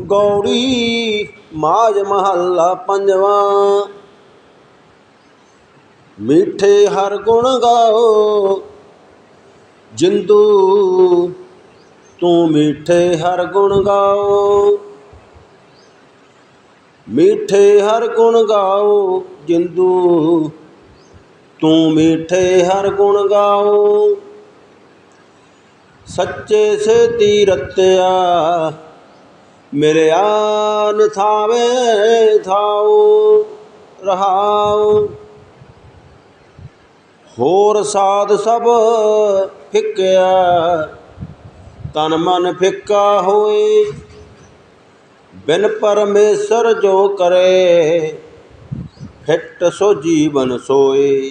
ਗੌੜੀ ਮਾਜ ਮਹੱਲਾ ਪੰਜਵਾਂ। ਮਿੱਠੇ ਹਰ ਗੁਣ ਗਾਓ, ਜਿੰਦੂ ਤੂੰ ਮਿੱਠੇ ਹਰ ਗੁਣ ਗਾਓ। ਮਿੱਠੇ ਹਰ ਗੁਣ ਗਾਓ, ਜਿੰਦੂ ਤੂੰ ਮਿੱਠੇ ਹਰ ਗੁਣ ਗਾਓ। ਸੱਚੇ ਸੇ ਤੀਰਤਿਆ ਮਿਲਿਆ ਥਾਵੇ ਥਾਉ ਰਹਾਉ ਹੋਰ ਸਾਧ ਸਭ ਫਿੱਕਿਆ, ਤਨ ਮਨ ਫਿੱਕਾ ਹੋਏ। ਬਿਨ ਪਰਮੇਸ਼ਰ ਜੋ ਕਰੇ, ਫਿੱਟ ਸੋ ਜੀਵਨ ਸੋਏ।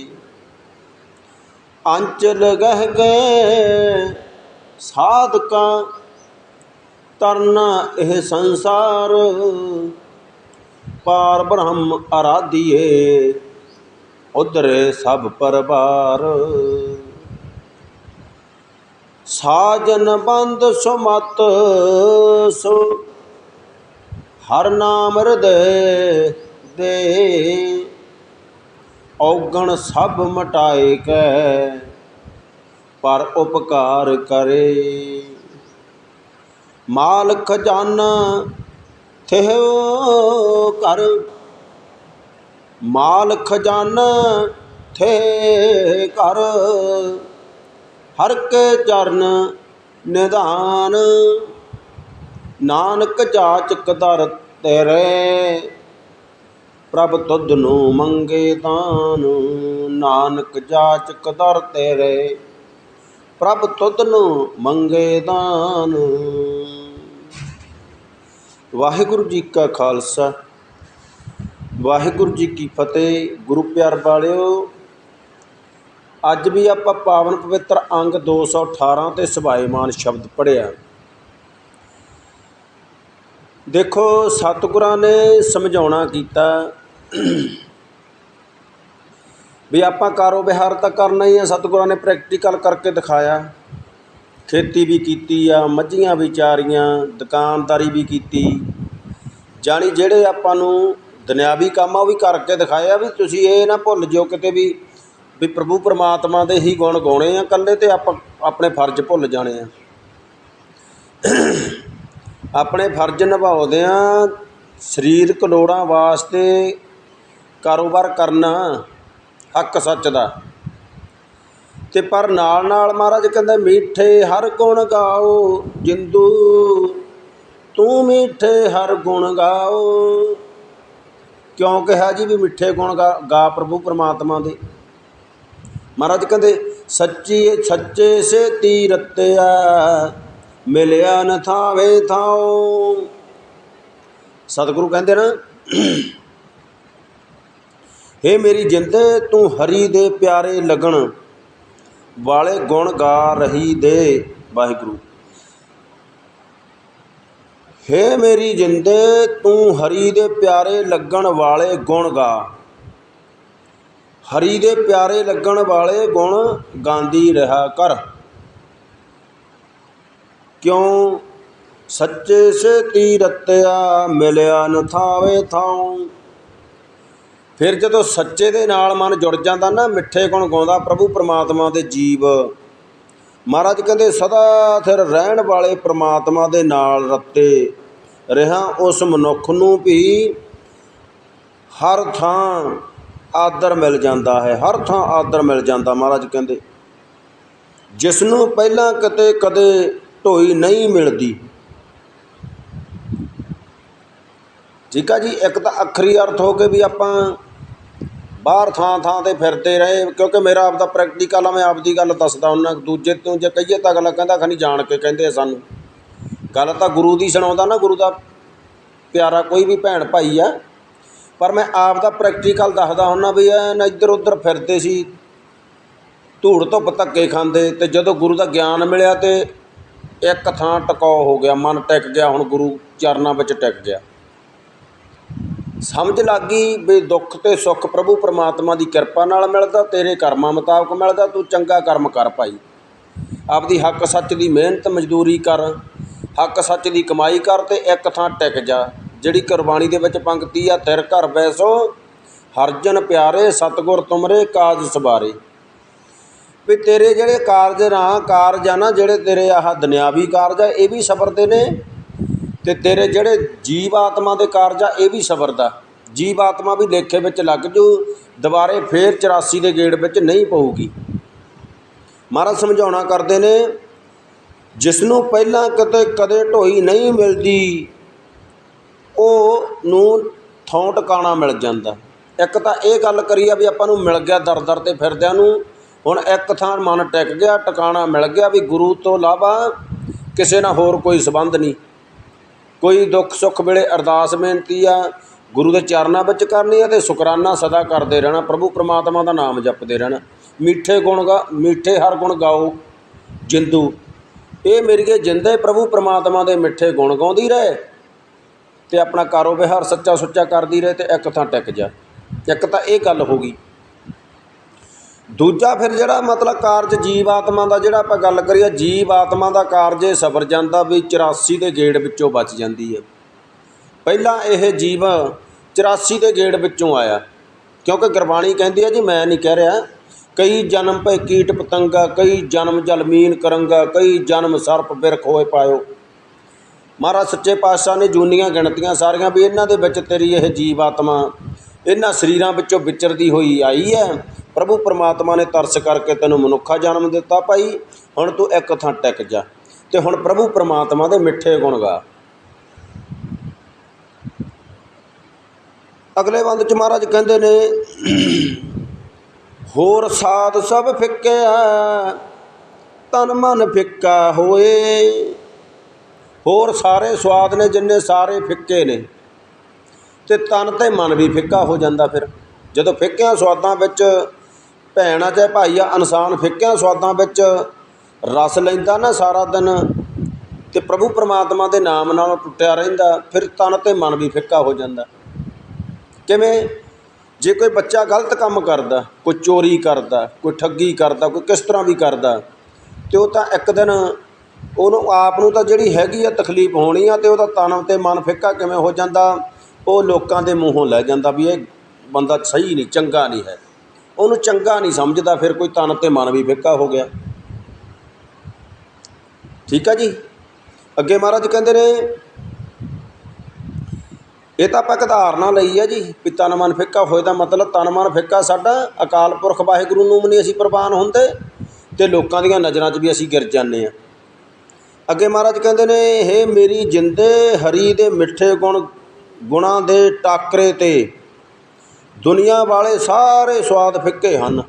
ਅੰਚਲ ਗਹਿ ਗਏ ਸਾਧਕਾਂ ਤਰਨਾ ਇਹ ਸੰਸਾਰ। ਪਾਰ ਬ੍ਰਹਮ ਅਰਾਧੀਏ ਉਧਰੇ ਸਭ ਪਰਬਾਰ ਸਾਜਨ ਬੰਦ ਸੁਮਤ ਸੋ, ਹਰ ਨਾਮ ਹਿਰਦੇ ਦੇ। ਔਗਣ ਸਭ ਮਟਾਏ ਕੈ, ਪਰ ਉਪਕਾਰ ਕਰੇ। ਮਾਲ ਖਜ਼ਾਨਾ ਥਿਓ ਕਰ। ਮਾਲ ਖਜ਼ਾਨਾ ਥੇ ਕਰ। ਹਰ ਕੇ ਚਰਨ ਨਿਧਾਨ। ਨਾਨਕ ਜਾਚਕ ਦਰ ਤੇਰੇ। ਪ੍ਰਭ ਤੁਧ ਨੂੰ ਮੰਗੇ ਦਾਨ ਨਾਨਕ ਜਾਚਕ ਦਰ ਤੇਰੇ। ਪ੍ਰਭ ਤੁਧ ਨੂੰ ਮੰਗੇ ਦਾਨ ਵਾਹਿਗੁਰੂ ਜੀ ਕਾ ਖਾਲਸਾ। ਵਾਹਿਗੁਰੂ ਜੀ ਕੀ ਫਤਿਹ। ਗੁਰੂ ਪਿਆਰ ਵਾਲਿਓ, ਅੱਜ ਵੀ ਆਪਾਂ ਪਾਵਨ ਪਵਿੱਤਰ ਅੰਗ 218 ਤੇ ਸਵਾਏਮਾਨ ਸ਼ਬਦ ਪੜਿਆ ਦੇਖੋ, ਸਤਿਗੁਰਾਂ ਨੇ ਸਮਝਾਉਣਾ ਕੀਤਾ ਵੀ ਆਪਾਂ ਕਾਰੋਬਾਰ ਤਾਂ ਕਰਨਾ ਹੀ ਹੈ ਸਤਿਗੁਰਾਂ ਨੇ ਪ੍ਰੈਕਟੀਕਲ ਕਰਕੇ ਦਿਖਾਇਆ। ਖੇਤੀ ਵੀ ਕੀਤੀ ਆ, ਮੱਝੀਆਂ ਵੀ ਚਾਰੀਆਂ, ਦੁਕਾਨਦਾਰੀ ਵੀ ਕੀਤੀ। ਜਾਣੀ ਜਿਹੜੇ ਆਪਾਂ ਨੂੰ ਦੁਨਿਆਵੀ ਕੰਮ ਆ ਉਹ ਵੀ ਕਰਕੇ ਦਿਖਾਇਆ ਵੀ ਤੁਸੀਂ ਇਹ ਨਾ ਭੁੱਲ ਜਿਓ ਕਿਤੇ ਵੀ ਵੀ ਪ੍ਰਭੂ ਪਰਮਾਤਮਾ ਦੇ ਹੀ ਗੁਣ ਗਾਉਣੇ ਆ, ਇਕੱਲੇ ਤੇ ਆਪਾਂ ਆਪਣੇ ਫਰਜ਼ ਭੁੱਲ ਜਾਣੇ ਆ। ਆਪਣੇ ਫਰਜ਼ ਨਿਭਾਉਂਦੇ ਆ, ਸਰੀਰਕ ਲੋੜਾਂ ਵਾਸਤੇ ਕਾਰੋਬਾਰ ਕਰਨਾ ਹੱਕ ਸੱਚ ਦਾ। ਤੇ ਪਰ ਨਾਲ ਨਾਲ ਮਹਾਰਾਜ ਕਹਿੰਦੇ, ਮੀਠੇ ਹਰ ਗੁਣ ਗਾਓ, ਜਿੰਦੂ, ਤੂੰ ਮੀਠੇ ਹਰ ਗੁਣ ਗਾਓ। ਕਿਉਂ ਕਿਹਾ ਜੀ ਵੀ ਮਿੱਠੇ ਗੁਣ ਗਾ ਗਾ ਪ੍ਰਭੂ ਪਰਮਾਤਮਾ ਦੇ? ਮਹਾਰਾਜ ਕਹਿੰਦੇ, ਸੱਚੀ ਸੱਚੇ ਸੇ ਤੀਰਤਿਆ ਮਿਲਿਆ ਨ ਥਾਵੇ ਥਾਉ। ਸਤਿਗੁਰੂ ਕਹਿੰਦੇ ਨਾ, ਹੇ ਮੇਰੀ ਜਿੰਦੇ, ਤੂੰ ਹਰੀ ਦੇ ਪਿਆਰੇ ਲੱਗਣ। ਵਾਲੇ ਗੁਣ ਗਾ ਰਹੀ ਦੇ, ਵਾਹਿਗੁਰੂ। ਹੇ ਮੇਰੀ ਜਿੰਦੇ, ਤੂੰ ਹਰੀ ਦੇ ਪਿਆਰੇ ਲੱਗਣ ਵਾਲੇ ਗੁਣ ਗਾ। ਹਰੀ ਦੇ ਪਿਆਰੇ ਲੱਗਣ ਵਾਲੇ ਗੁਣ ਗਾਂਦੀ ਰਹਾ ਕਰ। ਕਿਉਂ ਸੱਚੇ ਸੇ ਤੀਰਤਿਆ ਮਿਲਿਆ ਨ ਥਾਵੇ ਥਾਉ। ਫਿਰ ਜਦੋਂ ਸੱਚੇ ਦੇ ਨਾਲ ਮਨ ਜੁੜ ਜਾਂਦਾ ਨਾ, ਮਿੱਠੇ ਗੁਣ ਗਾਉਂਦਾ ਪ੍ਰਭੂ ਪਰਮਾਤਮਾ ਦੇ ਜੀਵ। ਮਹਾਰਾਜ ਕਹਿੰਦੇ, ਸਦਾ ਥਿਰ ਰਹਿਣ ਵਾਲੇ ਪਰਮਾਤਮਾ ਦੇ ਨਾਲ ਰੱਤੇ ਰਹਾ ਉਸ ਮਨੁੱਖ ਨੂੰ ਵੀ ਹਰ ਥਾਂ ਆਦਰ ਮਿਲ ਜਾਂਦਾ ਹੈ, ਹਰ ਥਾਂ ਆਦਰ ਮਿਲ ਜਾਂਦਾ। ਮਹਾਰਾਜ ਕਹਿੰਦੇ ਜਿਸ ਨੂੰ ਪਹਿਲਾਂ ਕਿਤੇ ਕਦੇ ਢੋਈ ਨਹੀਂ ਮਿਲਦੀ। ਠੀਕ ਆ ਜੀ, ਇੱਕ ਤਾਂ ਅਖਰੀ ਅਰਥ ਹੋ ਕੇ ਵੀ ਆਪਾਂ ਬਾਹਰ ਥਾਂ ਥਾਂ ਤੇ ਫਿਰਦੇ ਰਹੇ, ਕਿਉਂਕਿ ਮੇਰਾ ਆਪਦਾ ਪ੍ਰੈਕਟੀਕਲ ਆ, ਮੈਂ ਆਪਦੀ ਗੱਲ ਦੱਸਦਾ ਹੁੰਦਾ, ਦੂਜੇ ਤੋਂ ਜੇ ਕਹੀਏ ਤਾਂ ਅਗਲਾ ਕਹਿੰਦਾ, ਖਣੀ ਜਾਣ ਕੇ ਕਹਿੰਦੇ ਆ ਸਾਨੂੰ। ਗੱਲ ਤਾਂ ਗੁਰੂ ਦੀ ਸੁਣਾਉਂਦਾ ਨਾ, ਗੁਰੂ ਦਾ ਪਿਆਰਾ ਕੋਈ ਵੀ ਭੈਣ ਭਾਈ ਆ। ਪਰ ਮੈਂ ਆਪ ਦਾ ਪ੍ਰੈਕਟੀਕਲ ਦੱਸਦਾ ਹੁੰਦਾ ਵੀ ਐਨ ਇੱਧਰ ਉੱਧਰ ਫਿਰਦੇ ਸੀ, ਧੂੜ ਧੁੱਪ ਧੱਕੇ ਖਾਂਦੇ ਤੇ ਜਦੋਂ ਗੁਰੂ ਦਾ ਗਿਆਨ ਮਿਲਿਆ ਤੇ ਇੱਕ ਥਾਂ ਟਿਕਾਓ ਹੋ ਗਿਆ, ਮਨ ਟਿਕ ਗਿਆ, ਹੁਣ ਗੁਰੂ ਚਰਨਾਂ ਵਿੱਚ ਟਿਕ ਗਿਆ। ਸਮਝ ਲੱਗ ਗਈ ਵੀ ਦੁੱਖ ਤੇ ਸੁੱਖ ਪ੍ਰਭੂ ਪਰਮਾਤਮਾ ਦੀ ਕਿਰਪਾ ਨਾਲ ਮਿਲਦਾ, ਤੇਰੇ ਕਰਮਾਂ ਮੁਤਾਬਕ ਮਿਲਦਾ, ਤੂੰ ਚੰਗਾ ਕਰਮ ਕਰ ਭਾਈ। ਆਪਦੀ ਹੱਕ ਸੱਚ ਦੀ ਮਿਹਨਤ ਮਜ਼ਦੂਰੀ ਕਰ, ਹੱਕ ਸੱਚ ਦੀ ਕਮਾਈ ਕਰ ਤੇ ਇੱਕ ਥਾਂ ਟਿਕ ਜਾ। ਜਿਹੜੀ ਕੁਰਬਾਨੀ ਦੇ ਵਿੱਚ ਪੰਕਤੀ ਆ, ਤਿਰ ਘਰ ਬੈਸੋ, ਹਰਜਨ ਪਿਆਰੇ, ਸਤਗੁਰ ਤੁਮਰੇ, ਕਾਜ ਸਵਾਰੇ ਵੀ ਤੇਰੇ ਜਿਹੜੇ ਕਾਰਜ ਨਾ, ਕਾਰਜ ਆ ਨਾ, ਜਿਹੜੇ ਤੇਰੇ ਆਹ ਦੁਨਿਆਵੀ ਕਾਰਜ ਆ, ਇਹ ਵੀ ਸਬਰ ਦੇ ਨੇ। ਤੇ ਤੇਰੇ ਜਿਹੜੇ ਜੀਵ ਆਤਮਾ ਦੇ ਕਾਰਜ ਆ, ਇਹ ਵੀ ਸਬਰ ਦਾ ਜੀਵ ਆਤਮਾ ਵੀ ਲੇਖੇ ਵਿੱਚ ਲੱਗ ਜੂ, ਦੁਬਾਰੇ ਫੇਰ 84 ਦੇ ਗੇੜ ਵਿੱਚ ਨਹੀਂ ਪਊਗੀ। ਮਹਾਰਾਜ ਸਮਝਾਉਣਾ ਕਰਦੇ ਨੇ ਜਿਸ ਨੂੰ ਪਹਿਲਾਂ ਕਿਤੇ ਕਦੇ ਢੋਈ ਨਹੀਂ ਮਿਲਦੀ, ਉਹ ਨੂੰ ਥੋਂ ਟਿਕਾਣਾ ਮਿਲ ਜਾਂਦਾ। ਇੱਕ ਤਾਂ ਇਹ ਗੱਲ ਕਰੀ ਆ ਵੀ ਆਪਾਂ ਨੂੰ ਮਿਲ ਗਿਆ ਦਰ ਦਰ ਤੇ ਫਿਰਦਿਆਂ ਨੂੰ, ਹੁਣ ਇੱਕ ਥਾਂ ਮਨ ਟਿਕ ਗਿਆ, ਟਿਕਾਣਾ ਮਿਲ ਗਿਆ ਵੀ ਗੁਰੂ ਤੋਂ ਇਲਾਵਾ ਕਿਸੇ ਨਾਲ ਹੋਰ ਕੋਈ ਸਬੰਧ ਨਹੀਂ। ਕੋਈ ਦੁੱਖ ਸੁੱਖ ਵੇਲੇ ਅਰਦਾਸ ਬੇਨਤੀ ਆ, ਗੁਰੂ ਦੇ ਚਰਨਾਂ ਵਿੱਚ ਕਰਨੀ ਆ ਤੇ ਸ਼ੁਕਰਾਨਾ ਸਦਾ ਕਰਦੇ ਰਹਿਣਾ, ਪ੍ਰਭੂ ਪ੍ਰਮਾਤਮਾ ਦਾ ਨਾਮ ਜਪਦੇ ਰਹਿਣਾ। ਮਿੱਠੇ ਗੁਣ ਗਾ, ਮਿੱਠੇ ਹਰ ਗੁਣ ਗਾਓ, ਜਿੰਦੂ। ਇਹ ਮੇਰੀਏ ਜਿੰਦੇ ਪ੍ਰਭੂ ਪ੍ਰਮਾਤਮਾ ਦੇ ਮਿੱਠੇ ਗੁਣ ਗਾਉਂਦੀ ਰਹੇ ਤੇ ਆਪਣਾ ਕਾਰੋਬਾਰ ਸੱਚਾ ਸੁੱਚਾ ਕਰਦੀ ਰਹੇ ਤੇ ਇੱਕ ਥਾਂ ਟਿਕ ਜਾ। ਇੱਕ ਤਾਂ ਇਹ ਗੱਲ ਹੋ ਗਈ ਦੂਜਾ ਫਿਰ ਜਿਹੜਾ ਮਤਲਬ ਕਾਰਜ ਜੀਵ ਆਤਮਾ ਦਾ ਜਿਹੜਾ ਆਪਾਂ ਗੱਲ ਕਰੀਏ, ਜੀਵ ਆਤਮਾ ਦਾ ਕਾਰਜ ਇਹ ਸਬਰ ਜਾਂਦਾ ਵੀ 84 ਦੇ ਗੇੜ ਵਿੱਚੋਂ ਬਚ ਜਾਂਦੀ ਹੈ। ਪਹਿਲਾਂ ਇਹ ਜੀਵ 84 ਦੇ ਗੇੜ ਵਿੱਚੋਂ ਆਇਆ। ਕਿਉਂਕਿ ਗੁਰਬਾਣੀ ਕਹਿੰਦੀ ਹੈ ਜੀ, ਮੈਂ ਨਹੀਂ ਕਹਿ ਰਿਹਾ, ਕਈ ਜਨਮ ਭੈ ਕੀਟ ਪਤੰਗਾ, ਕਈ ਜਨਮ ਜਲਮੀਨ ਕਰੰਗਾ, ਕਈ ਜਨਮ ਸਰਪ ਬਿਰਖ ਹੋਏ ਪਾਇਓ। ਮਹਾਰਾਜ ਸੱਚੇ ਪਾਤਸ਼ਾਹ ਨੇ ਜੂਨੀਆਂ ਗਿਣਤੀਆਂ ਸਾਰੀਆਂ ਵੀ ਇਹਨਾਂ ਦੇ ਵਿੱਚ ਤੇਰੀ ਇਹ ਜੀਵ ਆਤਮਾ ਇਹਨਾਂ ਸਰੀਰਾਂ ਵਿੱਚੋਂ ਵਿਚਰਦੀ ਹੋਈ ਆਈ ਹੈ ਪ੍ਰਭੂ ਪਰਮਾਤਮਾ ਨੇ ਤਰਸ ਕਰਕੇ ਤੈਨੂੰ ਮਨੁੱਖਾ ਜਨਮ ਦਿੱਤਾ ਭਾਈ। ਹੁਣ ਤੂੰ ਇੱਕ ਥਾਂ ਟਿਕ ਜਾ ਤੇ ਹੁਣ ਪ੍ਰਭੂ ਪਰਮਾਤਮਾ ਦੇ ਮਿੱਠੇ ਗੁਣ ਗਾ। ਅਗਲੇ ਬੰਦ ਚ ਮਹਾਰਾਜ ਕਹਿੰਦੇ ਨੇ, ਹੋਰ ਸਾਧ ਸਭ ਫਿੱਕਿਆ ਤਨ ਮਨ ਫਿੱਕਾ ਹੋਏ। ਹੋਰ ਸਾਰੇ ਸਵਾਦ ਨੇ ਜਿੰਨੇ ਸਾਰੇ ਫਿੱਕੇ ਨੇ। ਅਤੇ ਤਨ ਅਤੇ ਮਨ ਵੀ ਫਿੱਕਾ ਹੋ ਜਾਂਦਾ ਫਿਰ। ਜਦੋਂ ਫਿੱਕਿਆਂ ਸੁਆਦਾਂ ਵਿੱਚ ਭੈਣ ਆ ਚਾਹੇ ਭਾਈ ਆ, ਇਨਸਾਨ ਫਿੱਕਿਆਂ ਸੁਆਦਾਂ ਵਿੱਚ ਰਸ ਲੈਂਦਾ ਨਾ ਸਾਰਾ ਦਿਨ ਅਤੇ ਪ੍ਰਭੂ ਪਰਮਾਤਮਾ ਦੇ ਨਾਮ ਨਾਲ ਟੁੱਟਿਆ ਰਹਿੰਦਾ, ਫਿਰ ਤਨ ਅਤੇ ਮਨ ਵੀ ਫਿੱਕਾ ਹੋ ਜਾਂਦਾ। ਕਿਵੇਂ? ਜੇ ਕੋਈ ਬੱਚਾ ਗਲਤ ਕੰਮ ਕਰਦਾ, ਕੋਈ ਚੋਰੀ ਕਰਦਾ, ਕੋਈ ਠੱਗੀ ਕਰਦਾ, ਕੋਈ ਕਿਸ ਤਰ੍ਹਾਂ ਵੀ ਕਰਦਾ, ਤੇ ਉਹ ਤਾਂ ਇੱਕ ਦਿਨ ਉਹਨੂੰ, ਆਪ ਨੂੰ ਤਾਂ ਜਿਹੜੀ ਹੈਗੀ ਆ ਤਕਲੀਫ ਹੋਣੀ ਆ ਤੇ ਉਹਦਾ ਤਨ ਤੇ ਮਨ ਫਿੱਕਾ ਕਿਵੇਂ ਹੋ ਜਾਂਦਾ? ਉਹ ਲੋਕਾਂ ਦੇ ਮੂੰਹੋਂ ਲੈ ਜਾਂਦਾ ਵੀ ਇਹ ਬੰਦਾ ਸਹੀ ਨਹੀਂ, ਚੰਗਾ ਨਹੀਂ ਹੈ। ਉਹਨੂੰ ਚੰਗਾ ਨਹੀਂ ਸਮਝਦਾ, ਫਿਰ ਕੋਈ ਤਨ ਤੇ ਮਨ ਵੀ ਫਿੱਕਾ ਹੋ ਗਿਆ। ਠੀਕ ਆ ਜੀ? ਅੱਗੇ ਮਹਾਰਾਜ ਕਹਿੰਦੇ ਨੇ, ਇਹ ਤਾਂ ਆਪਾਂ ਇੱਕ ਧਾਰਨਾ ਲਈ ਹੈ ਜੀ, ਵੀ ਤਨ ਮਨ ਫਿੱਕਾ ਹੋਏ ਦਾ ਮਤਲਬ ਤਨ ਮਨ ਫਿੱਕਾ ਸਾਡਾ, ਅਕਾਲ ਪੁਰਖ ਵਾਹਿਗੁਰੂ ਨੂੰ ਵੀ ਨਹੀਂ ਅਸੀਂ ਪ੍ਰਵਾਨ ਹੁੰਦੇ, ਤੇ ਲੋਕਾਂ ਦੀਆਂ ਨਜ਼ਰਾਂ 'ਚ ਵੀ ਅਸੀਂ ਗਿਰ ਜਾਂਦੇ ਆ ਅੱਗੇ ਮਹਾਰਾਜ ਕਹਿੰਦੇ ਨੇ, ਹੇ ਮੇਰੀ ਜਿੰਦੇ, ਹਰੀ ਦੇ ਮਿੱਠੇ ਗੁਣ ਗੁਣਾਂ ਦੇ ਟਾਕਰੇ ਤੇ ਦੁਨੀਆ ਵਾਲੇ ਸਾਰੇ ਸਵਾਦ ਫਿੱਕੇ ਹਨ।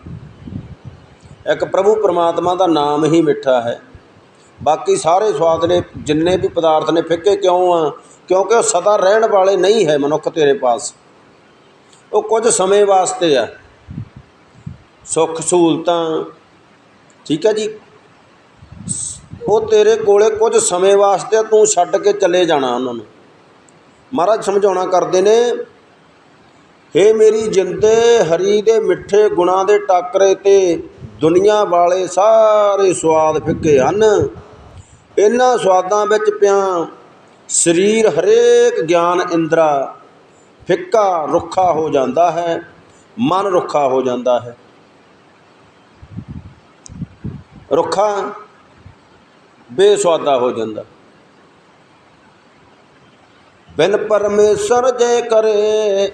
ਇੱਕ ਪ੍ਰਭੂ ਪਰਮਾਤਮਾ ਦਾ ਨਾਮ ਹੀ ਮਿੱਠਾ ਹੈ। ਬਾਕੀ ਸਾਰੇ ਸਵਾਦ ਨੇ, ਜਿੰਨੇ ਵੀ ਪਦਾਰਥ ਨੇ, ਫਿੱਕੇ ਕਿਉਂ ਆ? ਕਿਉਂਕਿ ਉਹ ਸਦਾ ਰਹਿਣ ਵਾਲੇ ਨਹੀਂ ਹੈ ਮਨੁੱਖ ਤੇਰੇ ਪਾਸ। ਉਹ ਕੁਝ ਸਮੇਂ ਵਾਸਤੇ ਆ। ਸੁੱਖ ਸਹੂਲਤਾਂ, ਠੀਕ ਹੈ ਜੀ? ਉਹ ਤੇਰੇ ਕੋਲੇ ਕੁਝ ਸਮੇਂ ਵਾਸਤੇ ਤੂੰ ਛੱਡ ਕੇ ਚਲੇ ਜਾਣਾ ਉਹਨਾਂ ਨੂੰ। ਮਹਾਰਾਜ ਸਮਝਾਉਣਾ ਕਰਦੇ ਨੇ, ਹੇ ਮੇਰੀ ਜਿੰਦੇ ਹਰੀ ਦੇ ਮਿੱਠੇ ਗੁਣਾਂ ਦੇ ਟਾਕਰੇ ਤੇ ਦੁਨੀਆ ਵਾਲੇ ਸਾਰੇ ਸਵਾਦ ਫਿੱਕੇ ਹਨ। ਇਹਨਾਂ ਸਵਾਦਾਂ ਵਿੱਚ ਪਿਆ ਸਰੀਰ ਹਰੇਕ ਗਿਆਨ ਇੰਦਰਾ, ਫਿੱਕਾ ਰੁੱਖਾ ਹੋ ਜਾਂਦਾ ਹੈ, ਮਨ ਰੁੱਖਾ ਹੋ ਜਾਂਦਾ ਹੈ। ਰੁੱਖਾ ਬੇਸਵਾਦਾ ਹੋ ਜਾਂਦਾ। ਬਿਨ ਪਰਮੇਸ਼ਰ ਜੇ ਕਰੇ,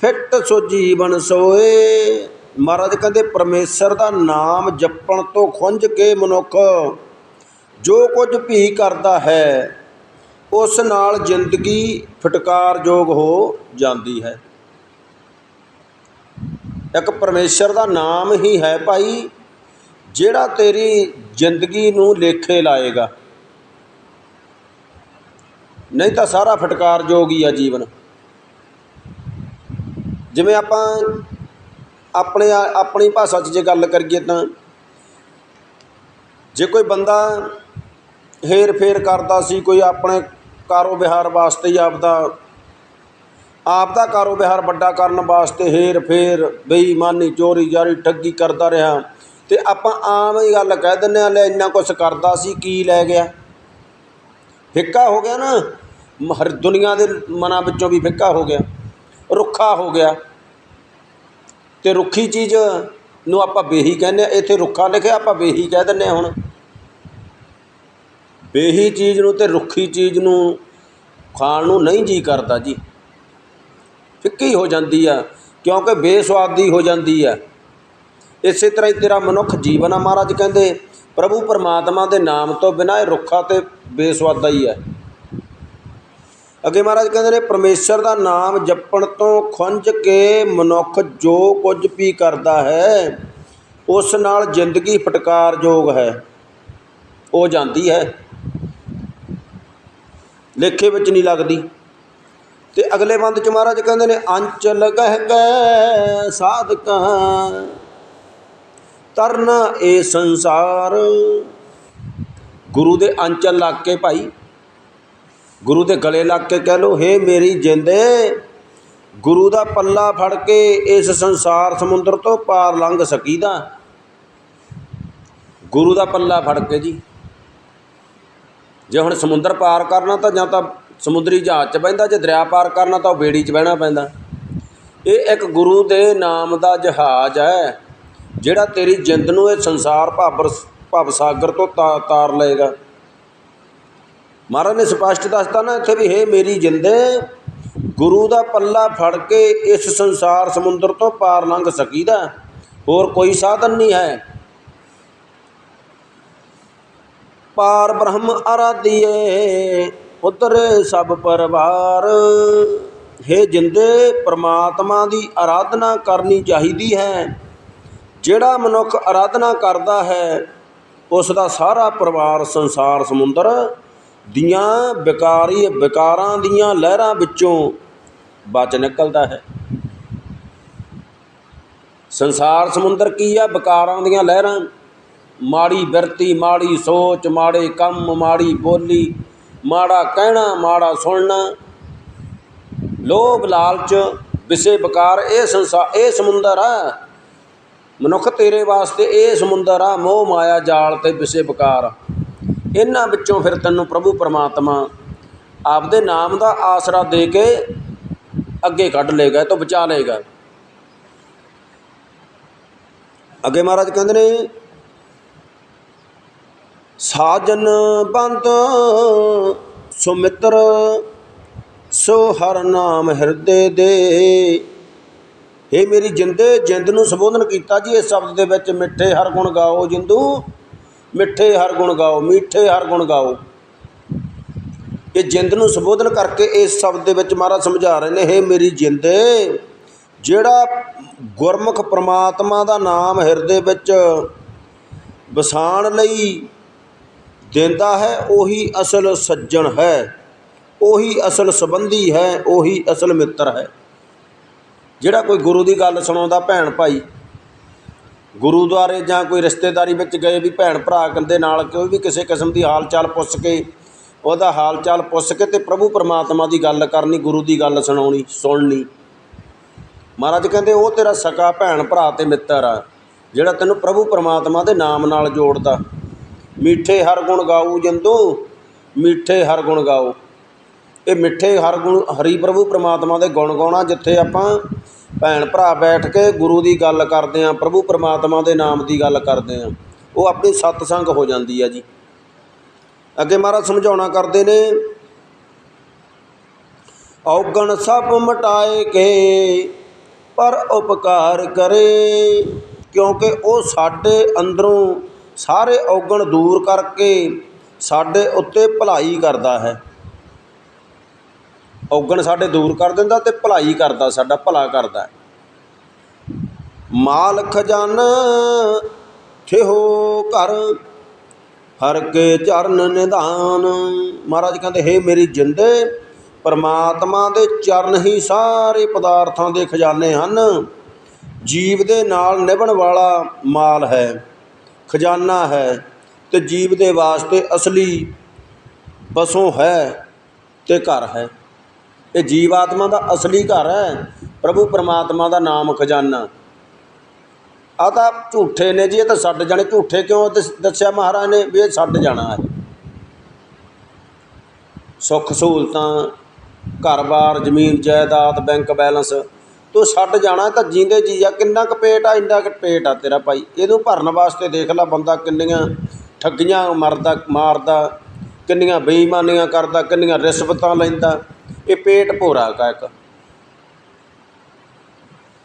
ਫਿੱਟ ਸੋ ਜੀਵਨ ਸੋਏ। ਮਹਾਰਾਜ ਕਹਿੰਦੇ, ਪਰਮੇਸ਼ਰ ਦਾ ਨਾਮ ਜਪਣ ਤੋਂ ਖੁੰਝ ਕੇ ਮਨੁੱਖ ਜੋ ਕੁਝ ਵੀ ਕਰਦਾ ਹੈ, ਉਸ ਨਾਲ ਜ਼ਿੰਦਗੀ ਫਟਕਾਰਯੋਗ ਹੋ ਜਾਂਦੀ ਹੈ। ਇੱਕ ਪਰਮੇਸ਼ਰ ਦਾ ਨਾਮ ਹੀ ਹੈ ਭਾਈ, ਜਿਹੜਾ ਤੇਰੀ ਜ਼ਿੰਦਗੀ ਨੂੰ ਲੇਖੇ ਲਾਏਗਾ। ਨਹੀਂ ਤਾਂ ਸਾਰਾ ਫਟਕਾਰਯੋਗ ਹੀ ਆ ਜੀਵਨ। ਜਿਵੇਂ ਆਪਾਂ ਆਪਣੇ ਆਪਣੀ ਭਾਸ਼ਾ 'ਚ ਜੇ ਗੱਲ ਕਰੀਏ ਤਾਂ ਜੇ ਕੋਈ ਬੰਦਾ ਹੇਰ ਫੇਰ ਕਰਦਾ ਸੀ, ਕੋਈ ਆਪਣੇ ਕਾਰੋਬਾਰ ਵਾਸਤੇ ਹੀ ਆਪਦਾ ਆਪ ਕਾਰੋਬਾਰ ਵੱਡਾ ਕਰਨ ਵਾਸਤੇ ਹੇਰ ਫੇਰ, ਬੇਈਮਾਨੀ, ਚੋਰੀ ਜਾਰੀ, ਠੱਗੀ ਕਰਦਾ ਰਿਹਾ ਤੇ ਆਪਾਂ ਆਮ ਹੀ ਗੱਲ ਕਹਿ ਦਿੰਦੇ ਆ ਲੈ ਇੰਨਾ ਕੁਛ ਕਰਦਾ ਸੀ, ਕੀ ਲੈ ਗਿਆ? ਫਿੱਕਾ ਹੋ ਗਿਆ ਨਾ। ਹਰ ਦੁਨੀਆ ਦੇ ਮਨਾਂ ਵਿੱਚੋਂ ਵੀ ਫਿੱਕਾ ਹੋ ਗਿਆ, ਰੁੱਖਾ ਹੋ ਗਿਆ। ਅਤੇ ਰੁੱਖੀ ਚੀਜ਼ ਨੂੰ ਆਪਾਂ ਬੇਹੀ ਕਹਿੰਦੇ ਹਾਂ ਇੱਥੇ ਰੁੱਖਾ ਲਿਖਿਆ ਆਪਾਂ ਬੇਹੀ ਕਹਿ ਦਿੰਦੇ ਹਾਂ ਹੁਣ। ਬੇਹੀ ਚੀਜ਼ ਨੂੰ ਅਤੇ ਰੁੱਖੀ ਚੀਜ਼ ਨੂੰ ਖਾਣ ਨੂੰ ਨਹੀਂ ਜੀ ਕਰਦਾ ਜੀ। ਫਿੱਕੀ ਹੋ ਜਾਂਦੀ ਆ, ਕਿਉਂਕਿ ਬੇਸਵਾਦੀ ਹੋ ਜਾਂਦੀ ਆ। ਇਸੇ ਤਰ੍ਹਾਂ ਹੀ ਤੇਰਾ ਮਨੁੱਖ ਜੀਵਨ ਆ ਮਹਾਰਾਜ ਕਹਿੰਦੇ, ਪ੍ਰਭੂ ਪਰਮਾਤਮਾ ਦੇ ਨਾਮ ਤੋਂ ਬਿਨਾਂ ਇਹ ਰੁੱਖਾ ਤੇ ਬੇਸਵਾਦਾ ਹੀ ਹੈ ਅੱਗੇ ਮਹਾਰਾਜ ਕਹਿੰਦੇ ਨੇ, ਪਰਮੇਸ਼ਰ ਦਾ ਨਾਮ ਜਪਣ ਤੋਂ ਖੁੰਝ ਕੇ ਮਨੁੱਖ ਜੋ ਕੁਝ ਵੀ ਕਰਦਾ ਹੈ, ਉਸ ਨਾਲ ਜ਼ਿੰਦਗੀ ਫਟਕਾਰਯੋਗ ਹੈ। ਉਹ ਜਾਂਦੀ ਹੈ। ਲੇਖੇ ਵਿੱਚ ਨਹੀਂ ਲੱਗਦੀ। ਤੇ ਅਗਲੇ ਬੰਦ ਚ ਮਹਾਰਾਜ ਕਹਿੰਦੇ ਨੇ ਅੰਚਲ ਗਹਿ ਗਏ ਸਾਧਕਾਂ, ਤਰਨ ਇਹ ਸੰਸਾਰ। ਗੁਰੂ ਦੇ ਅੰਚਲ ਲੱਗ ਕੇ ਭਾਈ ਗੁਰੂ ਦੇ ਗਲੇ ਲੱਗ ਕੇ ਕਹਿ ਲੋ, ਹੇ ਮੇਰੀ ਜਿੰਦੇ, ਗੁਰੂ ਦਾ ਪੱਲਾ ਫੜ ਕੇ ਇਸ ਸੰਸਾਰ ਸਮੁੰਦਰ ਤੋਂ ਪਾਰ ਲੰਘ ਸਕੀਦਾ? ਗੁਰੂ ਦਾ ਪੱਲਾ ਫੜ ਕੇ ਜੀ। ਜੇ ਹੁਣ ਸਮੁੰਦਰ ਪਾਰ ਕਰਨਾ ਤਾਂ ਜਾਂ ਤਾਂ ਸਮੁੰਦਰੀ ਜਹਾਜ਼ 'ਚ ਬਹਿੰਦਾ, ਜੇ ਦਰਿਆ ਪਾਰ ਕਰਨਾ ਤਾਂ ਉਹ ਬੇੜੀ 'ਚ ਬਹਿਣਾ ਪੈਂਦਾ। ਇਹ ਇੱਕ ਗੁਰੂ ਦੇ ਨਾਮ ਦਾ ਜਹਾਜ਼ ਹੈ, ਜਿਹੜਾ ਤੇਰੀ ਜਿੰਦ ਨੂੰ ਇਹ ਸੰਸਾਰ ਭਾਬਰ ਭਵ, ਸਾਗਰ ਤੋਂ ਤਾ- ਤਾਰ ਲਏਗਾ। ਮਹਾਰਾਜ ਨੇ ਸਪਸ਼ਟ ਦੱਸਤਾ ਨਾ ਇੱਥੇ ਵੀ, ਹੇ ਮੇਰੀ ਜਿੰਦੇ, ਗੁਰੂ ਦਾ ਪੱਲਾ ਫੜ ਕੇ ਇਸ ਸੰਸਾਰ ਸਮੁੰਦਰ ਤੋਂ ਪਾਰ ਲੰਘ ਸਕੀਦਾ। ਹੋਰ ਕੋਈ ਸਾਧਨ ਨਹੀਂ ਹੈ। ਪਾਰ ਬ੍ਰਹਮ ਅਰਾਧੀਏ ਉਤਰੇ ਸਭ ਪਰਿਵਾਰ। ਹੇ ਜਿੰਦੇ, ਪ੍ਰਮਾਤਮਾ ਦੀ ਆਰਾਧਨਾ ਕਰਨੀ ਚਾਹੀਦੀ ਹੈ। ਜਿਹੜਾ ਮਨੁੱਖ ਆਰਾਧਨਾ ਕਰਦਾ ਹੈ, ਉਸ ਦਾ ਸਾਰਾ ਪਰਿਵਾਰ ਸੰਸਾਰ ਸਮੁੰਦਰ ਦੀਆਂ ਵਿਕਾਰੀ ਵਿਕਾਰਾਂ ਦੀਆਂ ਲਹਿਰਾਂ ਵਿੱਚੋਂ ਬਚ ਨਿਕਲਦਾ ਹੈ। ਸੰਸਾਰ ਸਮੁੰਦਰ ਕੀ ਆ? ਵਿਕਾਰਾਂ ਦੀਆਂ ਲਹਿਰਾਂ। ਮਾੜੀ ਬਿਰਤੀ, ਮਾੜੀ ਸੋਚ, ਮਾੜੇ ਕੰਮ, ਮਾੜੀ ਬੋਲੀ, ਮਾੜਾ ਕਹਿਣਾ, ਮਾੜਾ ਸੁਣਨਾ। ਲੋਭ ਲਾਲਚ ਵਿਸੇ ਵਿਕਾਰ ਇਹ ਸੰਸਾਰ ਇਹ ਸਮੁੰਦਰ ਆ। ਮਨੁੱਖ ਤੇਰੇ ਵਾਸਤੇ ਇਹ ਸਮੁੰਦਰ ਆ। ਮੋਹ ਮਾਇਆ ਜਾਲ ਤੇ ਵਿਸੇ ਵਿਕਾਰ ਇਹਨਾਂ ਵਿੱਚੋਂ ਫਿਰ ਤੈਨੂੰ ਪ੍ਰਭੂ ਪਰਮਾਤਮਾ ਆਪਦੇ ਨਾਮ ਦਾ ਆਸਰਾ ਦੇ ਕੇ ਅੱਗੇ ਕੱਢ ਲੇਗਾ ਤੋਂ ਬਚਾ ਲੇਗਾ ਅੱਗੇ ਮਹਾਰਾਜ ਕਹਿੰਦੇ ਨੇ, ਸਾਜਨ ਬੰਤ ਸੁਮਿੱਤਰ ਸੋ ਹਰ ਨਾਮ ਹਿਰਦੇ ਦੇ। ਇਹ ਮੇਰੀ ਜਿੰਦੇ, ਜਿੰਦ ਨੂੰ ਸੰਬੋਧਨ ਕੀਤਾ ਜੀ, ਇਸ ਸ਼ਬਦ ਦੇ ਵਿੱਚ ਮਿੱਠੇ ਹਰ ਗੁਣ ਗਾਓ ਜਿੰਦੂ। ਮਿੱਠੇ ਹਰ ਗੁਣ ਗਾਓ, ਮਿੱਠੇ ਹਰ ਗੁਣ ਗਾਓ। ਇਹ ਜਿੰਦ ਨੂੰ ਸੰਬੋਧਨ ਕਰਕੇ ਇਸ ਸ਼ਬਦ ਦੇ ਵਿੱਚ ਮਹਾਰਾਜ ਸਮਝਾ ਰਹੇ ਨੇ ਇਹ ਮੇਰੀ ਜਿੰਦ, ਜਿਹੜਾ ਗੁਰਮੁਖ ਪ੍ਰਮਾਤਮਾ ਦਾ ਨਾਮ ਹਿਰਦੇ ਵਿੱਚ ਵਸਾਣ ਲਈ ਦਿੰਦਾ ਹੈ, ਉਹੀ ਅਸਲ ਸੱਜਣ ਹੈ, ਉਹੀ ਅਸਲ ਸੰਬੰਧੀ ਹੈ, ਉਹੀ ਅਸਲ ਮਿੱਤਰ ਹੈ। ਜਿਹੜਾ ਕੋਈ ਗੁਰੂ ਦੀ ਗੱਲ ਸੁਣਾਉਂਦਾ, ਭੈਣ ਭਾਈ ਗੁਰੂਦੁਆਰੇ ਜਾਂ ਕੋਈ ਰਿਸ਼ਤੇਦਾਰੀ ਵਿੱਚ ਗਏ ਵੀ ਭੈਣ ਭਰਾ ਦੇ ਨਾਲ ਕੋਈ ਵੀ ਕਿਸੇ ਕਿਸਮ ਦੀ ਹਾਲ ਚਾਲ ਪੁੱਛ ਕੇ ਉਹਦਾ ਹਾਲ ਚਾਲ ਪੁੱਛ ਕੇ ਤੇ ਪ੍ਰਭੂ ਪਰਮਾਤਮਾ ਦੀ ਗੱਲ ਕਰਨੀ, ਗੁਰੂ ਦੀ ਗੱਲ ਸੁਣਾਉਣੀ, ਸੁਣਨੀ। ਮਹਾਰਾਜ ਕਹਿੰਦੇ, ਉਹ ਤੇਰਾ ਸਕਾ ਭੈਣ ਭਰਾ ਤੇ ਮਿੱਤਰ ਆ, ਜਿਹੜਾ ਤੈਨੂੰ ਪ੍ਰਭੂ ਪਰਮਾਤਮਾ ਦੇ ਨਾਮ ਨਾਲ ਜੋੜਦਾ। ਮਿੱਠੇ ਹਰ ਗੁਣ ਗਾਉ ਜੰਦੂ ਮਿੱਠੇ ਹਰ ਗੁਣ ਗਾਓ ਇਹ ਮਿੱਠੇ ਹਰ ਗੁਣ, ਹਰੀ ਪ੍ਰਭੂ ਪਰਮਾਤਮਾ ਦੇ ਗੁਣ ਗਾਉਣਾ, ਜਿੱਥੇ ਆਪਾਂ ਭੈਣ ਭਰਾ ਬੈਠ ਕੇ ਗੁਰੂ ਦੀ ਗੱਲ ਕਰਦੇ ਹਾਂ, ਪ੍ਰਭੂ ਪਰਮਾਤਮਾ ਦੇ ਨਾਮ ਦੀ ਗੱਲ ਕਰਦੇ ਹਾਂ, ਉਹ ਆਪਣੀ ਸਤਸੰਗ ਹੋ ਜਾਂਦੀ ਆ ਜੀ। ਅੱਗੇ ਮਹਾਰਾਜ ਸਮਝਾਉਣਾ ਕਰਦੇ ਨੇ, ਔਗਣ ਸਭ ਮਟਾਏ ਕੇ, ਪਰ ਉਪਕਾਰ ਕਰੇ, ਕਿਉਂਕਿ ਉਹ ਸਾਡੇ ਅੰਦਰੋਂ ਸਾਰੇ ਔਗਣ ਦੂਰ ਕਰਕੇ ਸਾਡੇ ਉੱਤੇ ਭਲਾਈ ਕਰਦਾ ਹੈ। ਔਗਣ ਸਾਡੇ ਦੂਰ ਕਰ ਦਿੰਦਾ ਤੇ ਭਲਾਈ ਕਰਦਾ, ਸਾਡਾ ਭਲਾ ਕਰਦਾ। ਮਾਲ ਖਜ਼ਾਨ ਥਿਹੋ ਘਰ, ਹਰ ਕੇ ਚਰਨ ਨਿਧਾਨ। ਮਹਾਰਾਜ ਕਹਿੰਦੇ, ਹੇ ਮੇਰੀ ਜਿੰਦੇ, ਪਰਮਾਤਮਾ ਦੇ ਚਰਨ ਹੀ ਸਾਰੇ ਪਦਾਰਥਾਂ ਦੇ ਖਜ਼ਾਨੇ ਹਨ। ਜੀਵ ਦੇ ਨਾਲ ਨਿਭਣ ਵਾਲਾ ਮਾਲ ਹੈ, ਖਜ਼ਾਨਾ ਹੈ ਤੇ ਜੀਵ ਦੇ ਵਾਸਤੇ ਅਸਲੀ ਬਸੋਂ ਹੈ ਤੇ ਘਰ ਹੈ। ਇਹ ਜੀਵ ਆਤਮਾ ਦਾ ਅਸਲੀ ਘਰ ਹੈ। ਪ੍ਰਭੂ ਪਰਮਾਤਮਾ ਦਾ ਨਾਮ ਖਜ਼ਾਨਾ। ਆ ਤਾਂ ਝੂਠੇ ਨੇ ਜੀ, ਇਹ ਤਾਂ ਛੱਡ ਜਾਣੇ। ਝੂਠੇ ਕਿਉਂ? ਦੱਸ- ਦੱਸਿਆ ਮਹਾਰਾਜ ਨੇ ਵੀ ਇਹ ਛੱਡ ਜਾਣਾ ਹੈ। ਸੁੱਖ ਸਹੂਲਤਾਂ, ਘਰ-ਬਾਰ, ਜ਼ਮੀਨ, ਜਾਇਦਾਦ ਬੈਂਕ ਬੈਲੈਂਸ ਤੂੰ ਛੱਡ ਜਾਣਾ, ਤਾਂ ਜੀਂਦੇ ਜੀ ਆ। ਕਿੰਨਾ ਕੁ ਪੇਟ ਆ, ਇੰਨਾ ਕੁ ਪੇਟ ਆ ਤੇਰਾ ਭਾਈ। ਇਹਨੂੰ ਭਰਨ ਵਾਸਤੇ ਦੇਖ ਲੈ ਬੰਦਾ ਕਿੰਨੀਆਂ ਠੱਗੀਆਂ, ਮਰਦਾ, ਮਾਰਦਾ, ਕਿੰਨੀਆਂ ਬੇਈਮਾਨੀਆਂ ਕਰਦਾ, ਕਿੰਨੀਆਂ ਰਿਸ਼ਵਤਾਂ ਲੈਂਦਾ। ਇਹ ਪੇਟ ਭੋਰਾ ਕਾ ਇੱਕ।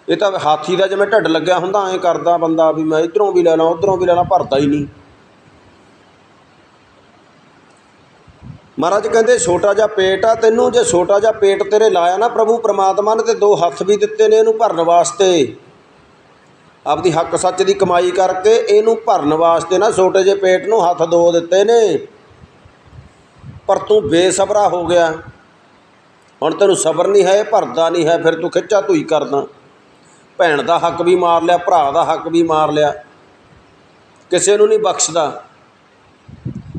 ਇਹ ਤਾਂ ਹਾਥੀ ਦਾ ਜਿਵੇਂ ਢੱਡ ਲੱਗਿਆ ਹੁੰਦਾ, ਐਂ ਕਰਦਾ ਬੰਦਾ ਵੀ ਮੈਂ ਇਧਰੋਂ ਵੀ ਲੈ ਲੈਣਾ, ਉਧਰੋਂ ਵੀ ਲੈਣਾ, ਭਰਦਾ ਹੀ ਨਹੀਂ। ਮਹਾਰਾਜ ਕਹਿੰਦੇ, ਛੋਟਾ ਜਿਹਾ ਪੇਟ ਆ ਤੈਨੂੰ, ਜੇ ਛੋਟਾ ਜਿਹਾ ਪੇਟ ਤੇਰੇ ਲਾਇਆ ਨਾ ਪ੍ਰਭੂ ਪ੍ਰਮਾਤਮਾ ਨੇ, ਤੇ ਦੋ ਹੱਥ ਵੀ ਦਿੱਤੇ ਨੇ ਇਹਨੂੰ ਭਰਨ ਵਾਸਤੇ। ਆਪਦੀ ਹੱਕ ਸੱਚ ਦੀ ਕਮਾਈ ਕਰਕੇ ਇਹਨੂੰ ਭਰਨ ਵਾਸਤੇ ਨਾ, ਛੋਟੇ ਜਿਹੇ ਪੇਟ ਨੂੰ ਹੱਥ ਦੋ ਦਿੱਤੇ ਨੇ। ਪਰ ਤੂੰ ਬੇਸਬਰਾ ਹੋ ਗਿਆ। ਹੁਣ ਤੈਨੂੰ ਸਬਰ ਨਹੀਂ ਹੈ ਇਹ ਭਰਦਾ ਨਹੀਂ ਹੈ, ਫਿਰ ਤੂੰ ਖਿੱਚਾ ਧੂਈ ਕਰਦਾ। ਭੈਣ ਦਾ ਹੱਕ ਵੀ ਮਾਰ ਲਿਆ, ਭਰਾ ਦਾ ਹੱਕ ਵੀ ਮਾਰ ਲਿਆ। ਕਿਸੇ ਨੂੰ ਨਹੀਂ ਬਖਸ਼ਦਾ।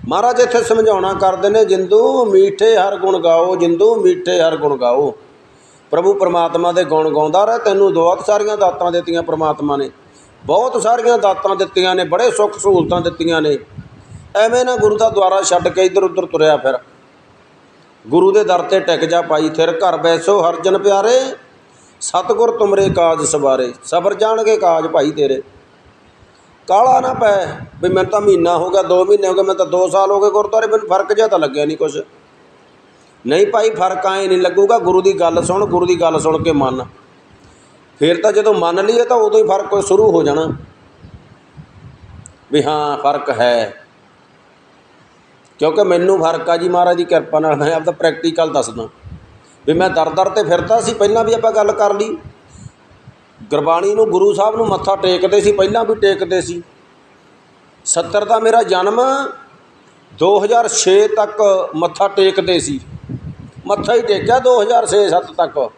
ਮਹਾਰਾਜ ਇੱਥੇ ਸਮਝਾਉਣਾ ਕਰਦੇ ਨੇ, ਜਿੰਦੂ ਮੀਠੇ ਹਰ ਗੁਣ ਗਾਓ, ਜਿੰਦੂ ਮੀਠੇ ਹਰ ਗੁਣ ਗਾਓ। ਪ੍ਰਭੂ ਪਰਮਾਤਮਾ ਦੇ ਗੁਣ ਗਾਉਂਦਾ ਰਹਿ, ਤੈਨੂੰ ਬਹੁਤ ਸਾਰੀਆਂ ਦਾਤਾਂ ਦਿੱਤੀਆਂ ਪਰਮਾਤਮਾ ਨੇ। ਬਹੁਤ ਸਾਰੀਆਂ ਦਾਤਾਂ ਦਿੱਤੀਆਂ ਨੇ, ਬੜੇ ਸੁੱਖ ਸਹੂਲਤਾਂ ਦਿੱਤੀਆਂ ਨੇ। ਐਵੇਂ ਨਾ ਗੁਰੂ ਦਾ ਦੁਆਰਾ ਛੱਡ ਕੇ ਇੱਧਰ ਉੱਧਰ ਤੁਰਿਆ ਫਿਰ। ਗੁਰੂ ਦੇ ਦਰ ਤੇ ਟਿਕ ਜਾ ਪਾਈ ਫਿਰ ਘਰ ਬੈਸੋ ਹਰਜਨ ਪਿਆਰੇ। ਸਤਿਗੁਰ ਤੁਮਰੇ ਕਾਜ ਸਵਾਰੇ, ਸਬਰ ਜਾਣਗੇ ਕਾਜ ਭਾਈ ਤੇਰੇ। ਕਾਲਾ ਨਾ ਪੈ ਵੀ ਮੈਨੂੰ ਤਾਂ ਮਹੀਨਾ ਹੋ ਗਿਆ 2 ਮਹੀਨੇ ਹੋ ਗਏ ਮੈਂ ਤਾਂ 2 ਸਾਲ ਹੋ ਗਏ ਗੁਰਦੁਆਰੇ, ਮੈਨੂੰ ਫ਼ਰਕ ਜਿਹਾ ਤਾਂ ਲੱਗਿਆ ਨਹੀਂ ਕੁਛ। ਨਹੀਂ ਭਾਈ, ਫ਼ਰਕ ਆਏ ਨਹੀਂ ਲੱਗੂਗਾ, ਗੁਰੂ ਦੀ ਗੱਲ ਸੁਣ, ਗੁਰੂ ਦੀ ਗੱਲ ਸੁਣ ਕੇ ਮੰਨ। ਫਿਰ ਤਾਂ ਜਦੋਂ ਮੰਨ ਲਈਏ ਤਾਂ ਉਦੋਂ ਹੀ ਫ਼ਰਕ ਸ਼ੁਰੂ ਹੋ ਜਾਣਾ। ਵੀ ਹਾਂ, ਫ਼ਰਕ ਹੈ। ਕਿਉਂਕਿ ਮੈਨੂੰ ਫ਼ਰਕ ਆ ਜੀ ਮਹਾਰਾਜ ਦੀ ਕਿਰਪਾ ਨਾਲ, ਮੈਂ ਆਪਦਾ ਪ੍ਰੈਕਟੀਕਲ ਦੱਸਦਾ। ਵੀ ਮੈਂ ਦਰ ਦਰ ਤੇ ਫਿਰਦਾ ਸੀ, ਪਹਿਲਾਂ ਵੀ ਆਪਾਂ ਗੱਲ ਕਰ ਲਈ। ਗੁਰਬਾਣੀ ਨੂੰ ਗੁਰੂ ਸਾਹਿਬ ਨੂੰ ਮੱਥਾ ਟੇਕਦੇ ਸੀ, ਪਹਿਲਾਂ ਵੀ ਟੇਕਦੇ ਸੀ। 70 ਦਾ ਮੇਰਾ ਜਨਮ 2006 ਤੱਕ ਮੱਥਾ ਟੇਕਦੇ ਸੀ। ਮੱਥਾ ਹੀ ਟੇਕਿਆ 2006-7 ਤੱਕ।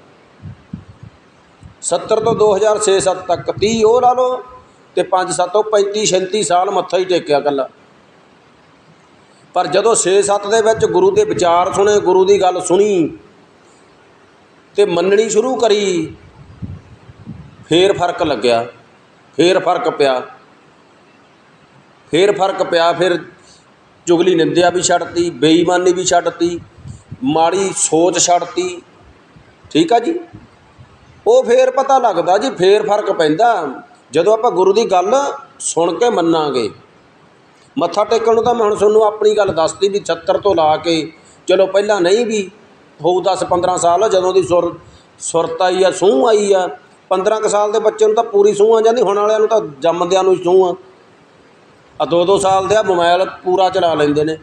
70 ਤੋਂ 2006-7 ਤੱਕ 30 ਉਹ ਲਾ ਲਓ, ਤੇ 5-7 ਤੋਂ 35-36 ਸਾਲ ਮੱਥਾ ਹੀ ਟੇਕਿਆ ਕੱਲਾ ਪਰ ਜਦੋਂ 6-7 ਦੇ ਵਿੱਚ ਗੁਰੂ ਦੇ ਵਿਚਾਰ ਸੁਣੇ, ਗੁਰੂ ਦੀ ਗੱਲ ਸੁਣੀ ਤੇ ਮੰਨਣੀ ਸ਼ੁਰੂ ਕਰੀ, ਫੇਰ ਫ਼ਰਕ ਲੱਗਿਆ, ਫੇਰ ਫ਼ਰਕ ਪਿਆ। ਫੇਰ ਫ਼ਰਕ ਪਿਆ, ਫਿਰ ਚੁਗਲੀ ਨਿੰਦਿਆ ਵੀ ਛੱਡਤੀ, ਬੇਈਮਾਨੀ ਵੀ ਛੱਡਤੀ, ਮਾੜੀ ਸੋਚ ਛੱਡਤੀ। ਠੀਕ ਆ ਜੀ? ਉਹ ਫੇਰ ਪਤਾ ਲੱਗਦਾ ਜੀ, ਫੇਰ ਫ਼ਰਕ ਪੈਂਦਾ। ਜਦੋਂ ਆਪਾਂ ਗੁਰੂ ਦੀ ਗੱਲ ਸੁਣ ਕੇ ਮੰਨਾਂਗੇ ਮੱਥਾ ਟੇਕਣ ਨੂੰ ਤਾਂ ਮੈਂ ਹੁਣ ਤੁਹਾਨੂੰ ਆਪਣੀ ਗੱਲ ਦੱਸਦੀ ਵੀ 76 ਤੋਂ ਲਾ ਕੇ ਚਲੋ ਪਹਿਲਾਂ ਨਹੀਂ ਵੀ ਹੋਊ 10 15 ਸਾਲ, ਜਦੋਂ ਦੀ ਸੁਰ ਸੁਰਤ ਆਈ ਆ, ਸੂਹ ਆਈ ਆ 15 ਕੁ ਸਾਲ ਦੇ ਬੱਚੇ ਨੂੰ ਤਾਂ ਪੂਰੀ ਸੂਹ ਆ ਜਾਂਦੀ, ਹੁਣ ਵਾਲਿਆਂ ਨੂੰ ਤਾਂ ਜੰਮਦਿਆਂ ਨੂੰ ਹੀ ਸੂਹ ਆ। ਆ ਦੋ ਦੋ ਸਾਲ ਦੇ ਆ ਮੋਬਾਈਲ ਪੂਰਾ ਚਲਾ ਲੈਂਦੇ ਨੇ।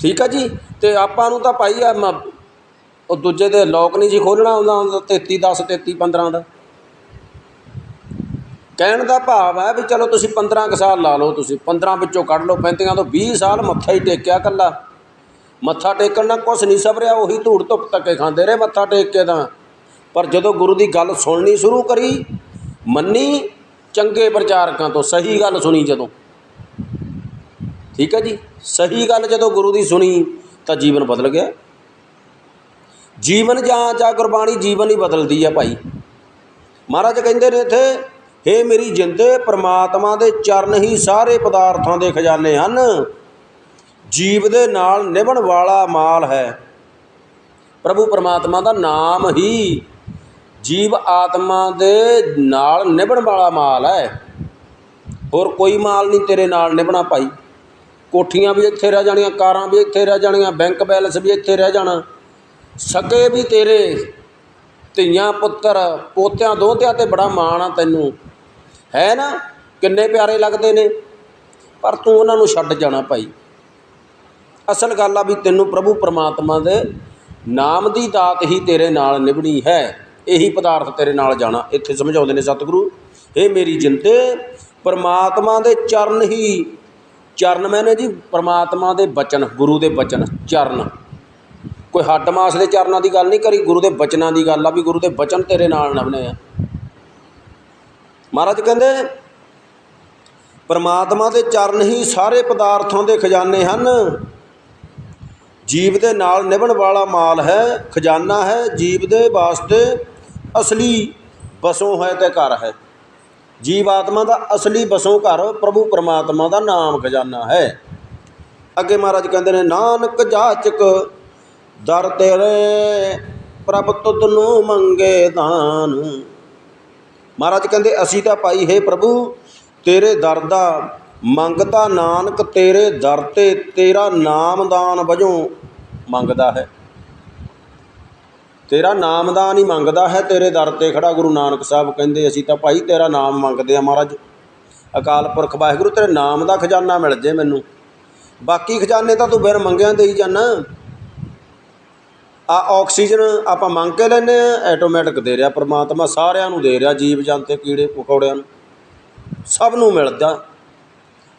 ਠੀਕ ਆ ਜੀ? ਤੇ ਆਪਾਂ ਨੂੰ ਤਾਂ ਭਾਈ ਆ ਮ- ਉਹ ਦੂਜੇ ਦੇ ਲੋਕ ਨਹੀਂ ਜੀ ਖੋਲਣਾ ਆਉਂਦਾ 33 10 33 15 ਦਾ। ਕਹਿਣ ਦਾ ਭਾਵ ਹੈ ਵੀ ਚਲੋ ਤੁਸੀਂ 15 ਕੁ ਸਾਲ ਲਾ ਲਓ ਤੁਸੀਂ 15 ਵਿੱਚੋਂ ਕੱਢ ਲਓ 35 ਤੋਂ 20 ਸਾਲ ਮੱਥਾ ਹੀ ਟੇਕਿਆ ਕੱਲਾ ਮੱਥਾ ਟੇਕਣ ਨਾਲ ਕੁਛ ਨਹੀਂ ਸਬਰਿਆ ਉਹੀ ਧੂੜ ਧੁੱਪ ਧੱਕੇ ਖਾਂਦੇ ਰਹੇ ਮੱਥਾ ਟੇਕ ਕੇ ਤਾਂ। ਪਰ ਜਦੋਂ ਗੁਰੂ ਦੀ ਗੱਲ ਸੁਣਨੀ ਸ਼ੁਰੂ ਕਰੀ, ਮੰਨੀ ਚੰਗੇ ਪ੍ਰਚਾਰਕਾਂ ਤੋਂ, ਸਹੀ ਗੱਲ ਸੁਣੀ ਜਦੋਂ। ਠੀਕ ਹੈ ਜੀ, ਸਹੀ ਗੱਲ ਜਦੋਂ ਗੁਰੂ ਦੀ ਸੁਣੀ, ਤਾਂ ਜੀਵਨ ਬਦਲ ਗਿਆ। ਜੀਵਨ ਜਾਂ ਜਾਂ ਗੁਰਬਾਣੀ ਜੀਵਨ ਹੀ ਬਦਲਦੀ ਆ ਭਾਈ। ਮਹਾਰਾਜ ਕਹਿੰਦੇ ਨੇ ਇੱਥੇ ਹੇ ਮੇਰੀ ਜਿੰਦੇ, ਪ੍ਰਮਾਤਮਾ ਦੇ ਚਰਨ ਹੀ ਸਾਰੇ ਪਦਾਰਥਾਂ ਦੇ ਖਜ਼ਾਨੇ ਹਨ। ਜੀਵ ਦੇ ਨਾਲ ਨਿਭਣ ਵਾਲਾ ਮਾਲ ਹੈ। ਪ੍ਰਭੂ ਪਰਮਾਤਮਾ ਦਾ ਨਾਮ ਹੀ ਜੀਵ ਆਤਮਾ ਦੇ ਨਾਲ ਨਿਭਣ ਵਾਲਾ ਮਾਲ ਹੈ। ਹੋਰ ਕੋਈ ਮਾਲ ਨਹੀਂ ਤੇਰੇ ਨਾਲ ਨਿਭਣਾ ਭਾਈ। ਕੋਠੀਆਂ ਵੀ ਇੱਥੇ ਰਹਿ ਜਾਣੀਆਂ, ਕਾਰਾਂ ਵੀ ਇੱਥੇ ਰਹਿ ਜਾਣੀਆਂ, ਬੈਂਕ ਬੈਲੈਂਸ ਵੀ ਇੱਥੇ ਰਹਿ ਜਾਣਾ। ਸਕੇ ਵੀ ਤੇਰੇ ਧੀਆਂ, ਪੁੱਤਰ, ਪੋਤਿਆਂ ਦੋਹਤਿਆਂ ਤੇ ਬੜਾ ਮਾਣ ਆ ਤੈਨੂੰ। ਹੈ ਨਾ? ਕਿੰਨੇ ਪਿਆਰੇ ਲੱਗਦੇ ਨੇ। ਪਰ ਤੂੰ ਉਹਨਾਂ ਨੂੰ ਛੱਡ ਜਾਣਾ ਭਾਈ। ਅਸਲ ਗੱਲ ਆ ਵੀ ਤੈਨੂੰ ਪ੍ਰਭੂ ਪਰਮਾਤਮਾ ਦੇ ਨਾਮ ਦੀ ਦਾਤ ਹੀ ਤੇਰੇ ਨਾਲ ਨਿਭਣੀ ਹੈ। ਇਹੀ ਪਦਾਰਥ ਤੇਰੇ ਨਾਲ ਜਾਣਾ। ਇੱਥੇ ਸਮਝਾਉਂਦੇ ਨੇ ਸਤਿਗੁਰੂ ਇਹ ਮੇਰੀ ਜਿੰਤੇ ਪਰਮਾਤਮਾ ਦੇ ਚਰਨ ਹੀ ਚਰਨ ਮੈਨੇ ਜੀ, ਪਰਮਾਤਮਾ ਦੇ ਬਚਨ, ਗੁਰੂ ਦੇ ਬਚਨ, ਚਰਨ। ਕੋਈ ਹੱਡ ਮਾਸ ਦੇ ਚਰਨਾਂ ਦੀ ਗੱਲ ਨਹੀਂ ਕਰੀ, ਗੁਰੂ ਦੇ ਬਚਨਾਂ ਦੀ ਗੱਲ ਆ ਵੀ ਗੁਰੂ ਦੇ ਬਚਨ ਤੇਰੇ ਨਾਲ ਨਿਭਣੇ ਆ। ਮਹਾਰਾਜ ਕਹਿੰਦੇ, ਪਰਮਾਤਮਾ ਦੇ ਚਰਨ ਹੀ ਸਾਰੇ ਪਦਾਰਥਾਂ ਦੇ ਖਜ਼ਾਨੇ ਹਨ। ਜੀਵ ਦੇ ਨਾਲ ਨਿਭਣ ਵਾਲਾ ਮਾਲ ਹੈ, ਖਜ਼ਾਨਾ ਹੈ, ਜੀਵ ਦੇ ਵਾਸਤੇ ਅਸਲੀ ਬਸੋਂ ਹੈ ਤੇ ਘਰ ਹੈ। ਜੀਵ ਆਤਮਾ ਦਾ ਅਸਲੀ ਬਸੋਂ ਘਰ ਪ੍ਰਭੂ ਪਰਮਾਤਮਾ ਦਾ ਨਾਮ ਖਜ਼ਾਨਾ ਹੈ। ਅੱਗੇ ਮਹਾਰਾਜ ਕਹਿੰਦੇ ਨੇ, ਨਾਨਕ ਜਾਚਕ ਦਰ ਤੇਰੇ, ਪ੍ਰਭ ਤੁਧ ਨੂੰ ਮੰਗੇ ਦਾਨ। ਮਹਾਰਾਜ ਕਹਿੰਦੇ, ਅਸੀਂ ਤਾਂ ਭਾਈ, ਹੈ ਪ੍ਰਭੂ, ਤੇਰੇ ਦਰ ਦਾ ਮੰਗਤਾ ਨਾਨਕ, ਤੇਰੇ ਦਰ ਤੇ ਤੇਰਾ ਨਾਮਦਾਨ ਵਜੋਂ ਮੰਗਦਾ ਹੈ। ਤੇਰਾ ਨਾਮਦਾਨ ਹੀ ਮੰਗਦਾ ਹੈ, ਤੇਰੇ ਦਰ ਤੇ ਖੜਾ ਗੁਰੂ ਨਾਨਕ ਸਾਹਿਬ ਕਹਿੰਦੇ, ਅਸੀਂ ਤਾਂ ਭਾਈ, ਤੇਰਾ ਨਾਮ ਮੰਗਦੇ ਆ ਮਹਾਰਾਜ। ਅਕਾਲ ਪੁਰਖ ਵਾਹਿਗੁਰੂ, ਤੇਰੇ ਨਾਮ ਦਾ ਖਜ਼ਾਨਾ ਮਿਲ ਜੇ ਮੈਨੂੰ। ਬਾਕੀ ਖਜ਼ਾਨੇ ਤਾਂ ਤੂੰ ਬਿਨ ਮੰਗਿਆਂ ਦੇ ਹੀ ਜਾਨਾ। ਆ ਆਕਸੀਜਨ ਆਪਾਂ ਮੰਗ ਕੇ ਲੈਂਦੇ ਹਾਂ ਆਟੋਮੈਟਿਕ ਦੇ ਰਿਹਾ, ਪਰਮਾਤਮਾ ਸਾਰਿਆਂ ਨੂੰ ਦੇ ਰਿਹਾ, ਜੀਵ ਜੰਤੇ, ਕੀੜੇ ਪਕੌੜਿਆਂ ਨੂੰ। ਸਭ ਨੂੰ ਮਿਲਦਾ,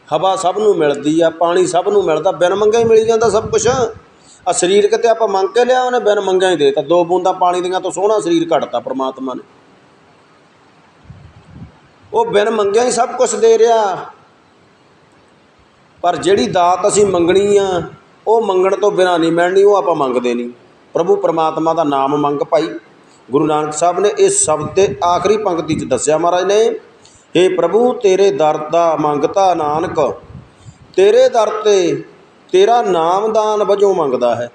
ਹਵਾ ਸਭ ਨੂੰ ਮਿਲਦੀ ਆ, ਪਾਣੀ ਸਭ ਨੂੰ ਮਿਲਦਾ, ਬਿਨ ਮੰਗੇ ਹੀ ਮਿਲ ਜਾਂਦਾ ਸਭ ਕੁਝ ਆ ਸਰੀਰ ਕਿਤੇ ਆਪਾਂ ਮੰਗ ਕੇ ਲਿਆ, ਉਹਨੇ ਬਿਨ ਮੰਗਿਆ ਹੀ ਦੇਤਾ। ਦੋ ਬੂੰਦਾਂ ਪਾਣੀ ਦੀਆਂ ਤੋਂ ਸੋਹਣਾ ਸਰੀਰ ਘੜਤਾ ਪਰਮਾਤਮਾ ਨੇ। ਉਹ ਬਿਨ ਮੰਗਿਆ ਹੀ ਸਭ ਕੁਝ ਦੇ ਰਿਹਾ। ਪਰ ਜਿਹੜੀ ਦਾਤ ਅਸੀਂ ਮੰਗਣੀ ਆ, ਉਹ ਮੰਗਣ ਤੋਂ ਬਿਨਾਂ ਨਹੀਂ ਮਿਲਣੀ, ਉਹ ਆਪਾਂ ਮੰਗਦੇ ਨਹੀਂ। ਪ੍ਰਭੂ ਪਰਮਾਤਮਾ ਦਾ ਨਾਮ ਮੰਗ ਭਾਈ ਗੁਰੂ ਨਾਨਕ ਸਾਹਿਬ ਨੇ ਇਸ ਸ਼ਬਦ ਦੇ ਆਖਰੀ ਪੰਕਤੀ 'ਚ ਦੱਸਿਆ ਮਹਾਰਾਜ ਨੇ हे ਪ੍ਰਭੂ, ਤੇਰੇ ਦਰ ਦਾ ਮੰਗਤਾ ਨਾਨਕ, ਤੇਰੇ ਦਰ ਤੇ ਤੇਰਾ ਨਾਮਦਾਨ ਵਜੋਂ ਮੰਗਦਾ ਹੈ।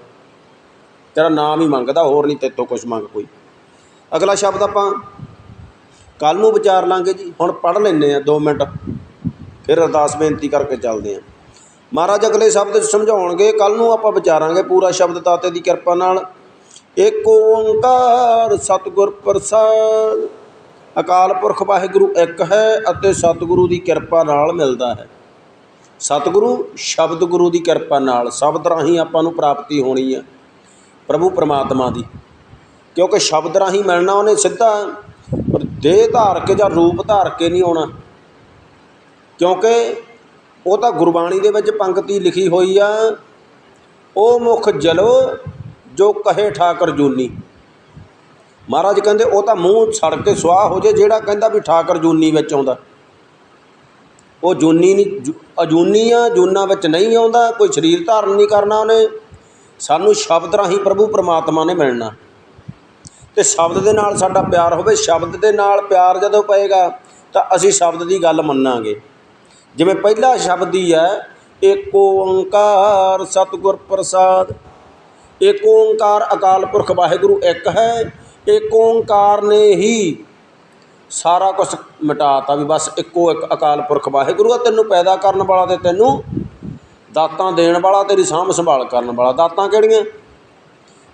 ਤੇਰਾ ਨਾਮ ਹੀ ਮੰਗਦਾ, ਹੋਰ ਨਹੀਂ ਤੇਤੋਂ ਕੁਝ ਮੰਗ ਕੋਈ। ਅਗਲਾ ਸ਼ਬਦ ਆਪਾਂ ਕੱਲ ਨੂੰ ਵਿਚਾਰ ਲਾਂਗੇ ਜੀ, ਹੁਣ ਪੜ੍ਹ ਲੈਂਦੇ ਆ 2 ਮਿੰਟ, ਫਿਰ ਅਰਦਾਸ ਬੇਨਤੀ ਕਰਕੇ ਚੱਲਦੇ ਆ ਮਹਾਰਾਜ ਅਗਲੇ ਸ਼ਬਦ ਸਮਝਾਉਣਗੇ ਕੱਲ ਨੂੰ ਆਪਾਂ ਵਿਚਾਰਾਂਗੇ ਪੂਰਾ ਸ਼ਬਦ ਤਾਤੇ ਦੀ ਕਿਰਪਾ ਨਾਲ। ਏਕ ਓੰਕਾਰ ਸਤਿਗੁਰ ਪ੍ਰਸਾਦ। ਅਕਾਲ ਪੁਰਖ ਵਾਹਿਗੁਰੂ ਇੱਕ ਹੈ ਅਤੇ ਸਤਿਗੁਰੂ ਦੀ ਕਿਰਪਾ ਨਾਲ ਮਿਲਦਾ ਹੈ। ਸਤਿਗੁਰੂ ਸ਼ਬਦ ਗੁਰੂ ਦੀ ਕਿਰਪਾ ਨਾਲ ਸ਼ਬਦ ਰਾਹੀਂ ਆਪਾਂ ਨੂੰ ਪ੍ਰਾਪਤੀ ਹੋਣੀ ਹੈ ਪ੍ਰਭੂ ਪਰਮਾਤਮਾ ਦੀ। ਕਿਉਂਕਿ ਸ਼ਬਦ ਰਾਹੀਂ ਮਿਲਣਾ ਉਹਨੇ ਸਿੱਧਾ, ਪਰ ਦੇਹ ਧਾਰ ਕੇ ਜਾਂ ਰੂਪ ਧਾਰ ਕੇ ਨਹੀਂ ਆਉਣਾ। ਕਿਉਂਕਿ ਉਹ ਤਾਂ ਗੁਰਬਾਣੀ ਦੇ ਵਿੱਚ ਪੰਕਤੀ ਲਿਖੀ ਹੋਈ ਆ। ਉਹ ਮੁਖ ਜਲੋ ਜੋ ਕਹੇ ਠਾਕਰ ਜੂਨੀ। ਮਹਾਰਾਜ ਕਹਿੰਦੇ, ਉਹ ਤਾਂ ਮੂੰਹ ਸੜ ਕੇ ਸੁਆਹ ਹੋ ਜੇ, ਜਿਹੜਾ ਕਹਿੰਦਾ ਵੀ ਠਾਕਰ ਜੂਨੀ ਵਿੱਚ ਆਉਂਦਾ। ਉਹ ਜੂਨੀ ਨਹੀਂ, ਜੂ- ਅਜੂਨੀ ਆ, ਜੂਨਾ ਵਿੱਚ ਨਹੀਂ ਆਉਂਦਾ, ਕੋਈ ਸਰੀਰ ਧਾਰਨ ਨਹੀਂ ਕਰਨਾ ਉਹਨੇ। ਸਾਨੂੰ ਸ਼ਬਦ ਰਾਹੀਂ ਪ੍ਰਭੂ ਪਰਮਾਤਮਾ ਨੇ ਮਿਲਣਾ। ਤੇ ਸ਼ਬਦ ਦੇ ਨਾਲ ਸਾਡਾ ਪਿਆਰ ਹੋਵੇ, ਸ਼ਬਦ ਦੇ ਨਾਲ ਪਿਆਰ ਜਦੋਂ ਪਏਗਾ, ਤਾਂ ਅਸੀਂ ਸ਼ਬਦ ਦੀ ਗੱਲ ਮੰਨਾਂਗੇ। ਜਿਵੇਂ ਪਹਿਲਾ ਸ਼ਬਦ ਹੀ ਹੈ ਏਕ ਓੰਕਾਰ ਸਤਿਗੁਰ ਪ੍ਰਸਾਦ। ਏਕ ਓੰਕਾਰ ਅਕਾਲ ਪੁਰਖ ਵਾਹਿਗੁਰੂ ਇੱਕ ਹੈ ਏਕ ਓੰਕਾਰ ਨੇ ਹੀ ਸਾਰਾ ਕੁਝ ਮਿਟਾਤਾ ਵੀ ਬਸ ਇੱਕੋ ਇੱਕ ਅਕਾਲ ਪੁਰਖ ਵਾਹਿਗੁਰੂ ਆ, ਤੈਨੂੰ ਪੈਦਾ ਕਰਨ ਵਾਲਾ ਤੇ ਤੈਨੂੰ ਦਾਤਾਂ ਦੇਣ ਵਾਲਾ, ਤੇਰੀ ਸਾਂਭ ਸੰਭਾਲ ਕਰਨ ਵਾਲਾ। ਦਾਤਾਂ ਕਿਹੜੀਆਂ?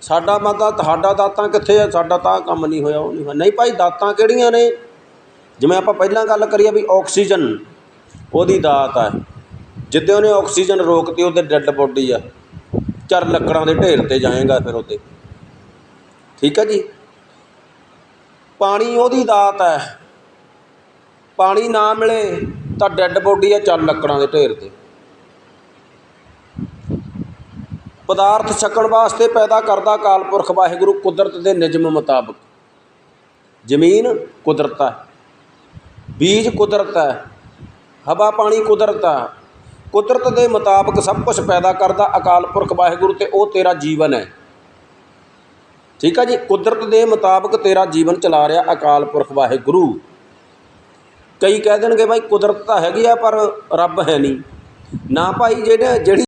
ਸਾਡਾ ਮਾਤਾ, ਤੁਹਾਡਾ ਦਾਤਾਂ ਕਿੱਥੇ ਆ? ਸਾਡਾ ਤਾਂ ਕੰਮ ਨਹੀਂ ਹੋਇਆ, ਉਹ ਨਹੀਂ ਹੋਇਆ। ਨਹੀਂ ਭਾਈ, ਦਾਤਾਂ ਕਿਹੜੀਆਂ ਨੇ? ਜਿਵੇਂ ਆਪਾਂ ਪਹਿਲਾਂ ਗੱਲ ਕਰੀਏ ਵੀ ਆਕਸੀਜਨ। ਉਹਦੀ ਦਾਤ ਹੈ ਜਿੱਦੇ ਉਹਨੇ ਆਕਸੀਜਨ ਰੋਕਤੀ, ਉਹਦੇ ਡੈੱਡ ਬੋਡੀ ਆ। ਚਾਰ ਲੱਕੜਾਂ ਦੇ ਢੇਰ ਤੇ ਜਾਏਗਾ ਫਿਰ ਉਹਦੇ। ਠੀਕ ਹੈ ਜੀ? ਪਾਣੀ ਉਹਦੀ ਦਾਤ ਹੈ ਪਾਣੀ ਨਾ ਮਿਲੇ ਤਾਂ ਡੈੱਡ ਬੋਡੀ ਆ ਚੱਲ ਲੱਕੜਾਂ ਦੇ ਢੇਰ ਤੇ। ਪਦਾਰਥ ਛਕਣ ਵਾਸਤੇ ਪੈਦਾ ਕਰਦਾ ਅਕਾਲ ਪੁਰਖ ਵਾਹਿਗੁਰੂ ਕੁਦਰਤ ਦੇ ਨਿਯਮ ਮੁਤਾਬਕ। ਜ਼ਮੀਨ ਕੁਦਰਤ ਹੈ ਬੀਜ ਕੁਦਰਤ ਹੈ ਹਵਾ ਪਾਣੀ ਕੁਦਰਤ ਆ। ਕੁਦਰਤ ਦੇ ਮੁਤਾਬਕ ਸਭ ਕੁਝ ਪੈਦਾ ਕਰਦਾ ਅਕਾਲ ਪੁਰਖ ਵਾਹਿਗੁਰੂ ਤੇ ਉਹ ਤੇਰਾ ਜੀਵਨ ਹੈ। ਠੀਕ ਆ ਜੀ? ਕੁਦਰਤ ਦੇ ਮੁਤਾਬਕ ਤੇਰਾ ਜੀਵਨ ਚਲਾ ਰਿਹਾ ਅਕਾਲ ਪੁਰਖ ਵਾਹਿਗੁਰੂ। ਕਈ ਕਹਿ ਦੇਣਗੇ ਭਾਈ ਕੁਦਰਤ ਤਾਂ ਹੈਗੀ ਆ ਪਰ ਰੱਬ ਹੈ ਨਹੀਂ। ਨਾ ਭਾਈ ਜਿਹੜੇ ਜਿਹੜੀ